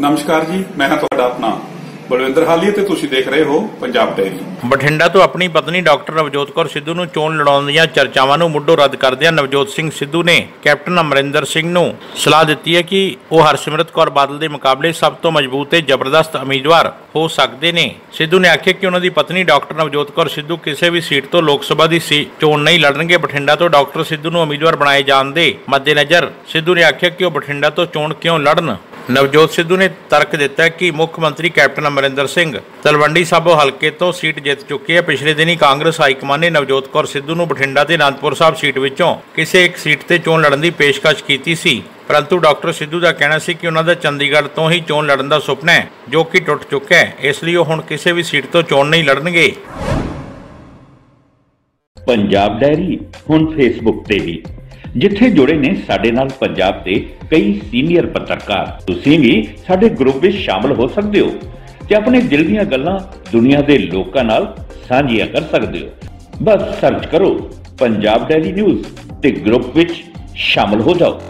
ਨਮਸਕਾਰ ਜੀ, ਮੈਂ ਹਾਂ ਤੁਹਾਡਾ ਆਪਣਾ ਬਲਵਿੰਦਰ ਹਾਲੀ ਤੇ ਤੁਸੀਂ ਦੇਖ ਰਹੇ ਹੋ ਪੰਜਾਬ ਡੈਰੀ ਬਠਿੰਡਾ ਤੋਂ ਆਪਣੀ ਪਤਨੀ ਡਾਕਟਰ ਨਵਜੋਤ ਕੌਰ ਸਿੱਧੂ ਨੂੰ ਚੋਣ ਲੜਾਉਣ ਦੀਆਂ ਚਰਚਾਵਾਂ ਨੂੰ ਮੁੱਢੋਂ ਰੱਦ ਕਰਦਿਆਂ ਨਵਜੋਤ ਸਿੰਘ ਸਿੱਧੂ ਨੇ ਕੈਪਟਨ ਅਮਰਿੰਦਰ ਸਿੰਘ ਨੂੰ ਸਲਾਹ ਦਿੱਤੀ ਹੈ ਕਿ ਉਹ ਹਰਸਿਮਰਤ ਕੌਰ ਬਾਦਲ ਦੇ ਮੁਕਾਬਲੇ ਸਭ ਤੋਂ ਮਜ਼ਬੂਤ ਤੇ ਜ਼ਬਰਦਸਤ ਉਮੀਦਵਾਰ ਹੋ ਸਕਦੇ ਨੇ। ਸਿੱਧੂ ਨੇ ਆਖਿਆ ਕਿ ਉਹਨਾਂ ਦੀ ਪਤਨੀ ਡਾਕਟਰ ਨਵਜੋਤ ਕੌਰ ਸਿੱਧੂ ਕਿਸੇ ਵੀ ਸੀਟ ਤੋਂ ਲੋਕ ਸਭਾ ਦੀ ਸੀ- ਚੋਣ ਨਹੀਂ ਲੜਨਗੇ। ਬਠਿੰਡਾ ਤੋਂ ਡਾਕਟਰ ਸਿੱਧੂ ਨੂੰ ਉਮੀਦਵਾਰ ਬਣਾਏ ਜਾਣ ਦੇ ਮੱਦੇਨਜ਼ਰ ਸਿੱਧੂ ਨੇ ਆਖਿਆ ਕਿ ਉਹ ਬਠਿੰਡਾ ਤੋਂ ਚੋਣ ਕਿਉਂ ਲੜਨ? ਨਵਜੋਤ ਸਿੱਧੂ ਨੇ ਤਰਕ ਦਿੱਤਾ ਕਿ ਮੁੱਖ ਮੰਤਰੀ ਕੈਪਟਨ ਅਮਰਿੰਦਰ ਸਿੰਘ ਤਲਵੰਡੀ ਸਾਬੋ ਹਲਕੇ ਤੋਂ ਸੀਟ ਜਿੱਤ ਚੁੱਕੇ ਹੈ ਪਿਛਲੇ ਦਿਨੀ ਕਾਂਗਰਸ ਹਾਈਕਮਾਨ ਨੇ ਨਵਜੋਤ ਕੌਰ ਸਿੱਧੂ ਨੂੰ ਬਠਿੰਡਾ ਤੇ ਅਨੰਦਪੁਰ ਸਾਹਿਬ ਸੀਟ ਵਿੱਚੋਂ ਕਿਸੇ ਇੱਕ ਸੀਟ ਤੇ ਚੋਣ ਲੜਨ ਦੀ ਪੇਸ਼ਕਸ਼ ਕੀਤੀ ਸੀ। ਪਰੰਤੂ ਡਾਕਟਰ ਸਿੱਧੂ ਦਾ ਕਹਿਣਾ ਸੀ ਕਿ ਉਹਨਾਂ ਦਾ ਚੰਡੀਗੜ੍ਹ ਤੋਂ ਹੀ ਚੋਣ ਲੜਨ ਦਾ ਸੁਪਨਾ ਹੈ, ਜੋ ਕਿ ਟੁੱਟ ਚੁੱਕਾ ਹੈ। ਇਸ ਲਈ ਉਹ ਹੁਣ ਕਿਸੇ ਵੀ ਸੀਟ ਤੋਂ ਚੋਣ ਨਹੀਂ ਲੜਨਗੇ। ਪੰਜਾਬ ਡੈਰੀ ਹੁਣ ਫੇਸਬੁੱਕ ਤੇ ਵੀ ਜਿੱਥੇ ਜੁੜੇ ਨੇ ਸਾਡੇ ਨਾਲ ਪੰਜਾਬ ਦੇ ਕਈ ਸੀਨੀਅਰ ਪੱਤਰਕਾਰ। ਤੁਸੀਂ ਵੀ ਸਾਡੇ ਗਰੁੱਪ ਵਿੱਚ ਸ਼ਾਮਲ ਹੋ ਸਕਦੇ ਹੋ ਤੇ ਆਪਣੇ ਦਿਲ ਦੀਆਂ ਗੱਲਾਂ ਦੁਨੀਆ ਦੇ ਲੋਕਾਂ ਨਾਲ ਸਾਂਝੀਆਂ ਕਰ ਸਕਦੇ ਹੋ। ਬਸ ਸਰਚ ਕਰੋ ਪੰਜਾਬ ਡੈਲੀ ਨਿਊਜ਼ ਤੇ ਗਰੁੱਪ ਵਿੱਚ ਸ਼ਾਮਲ ਹੋ ਜਾਓ।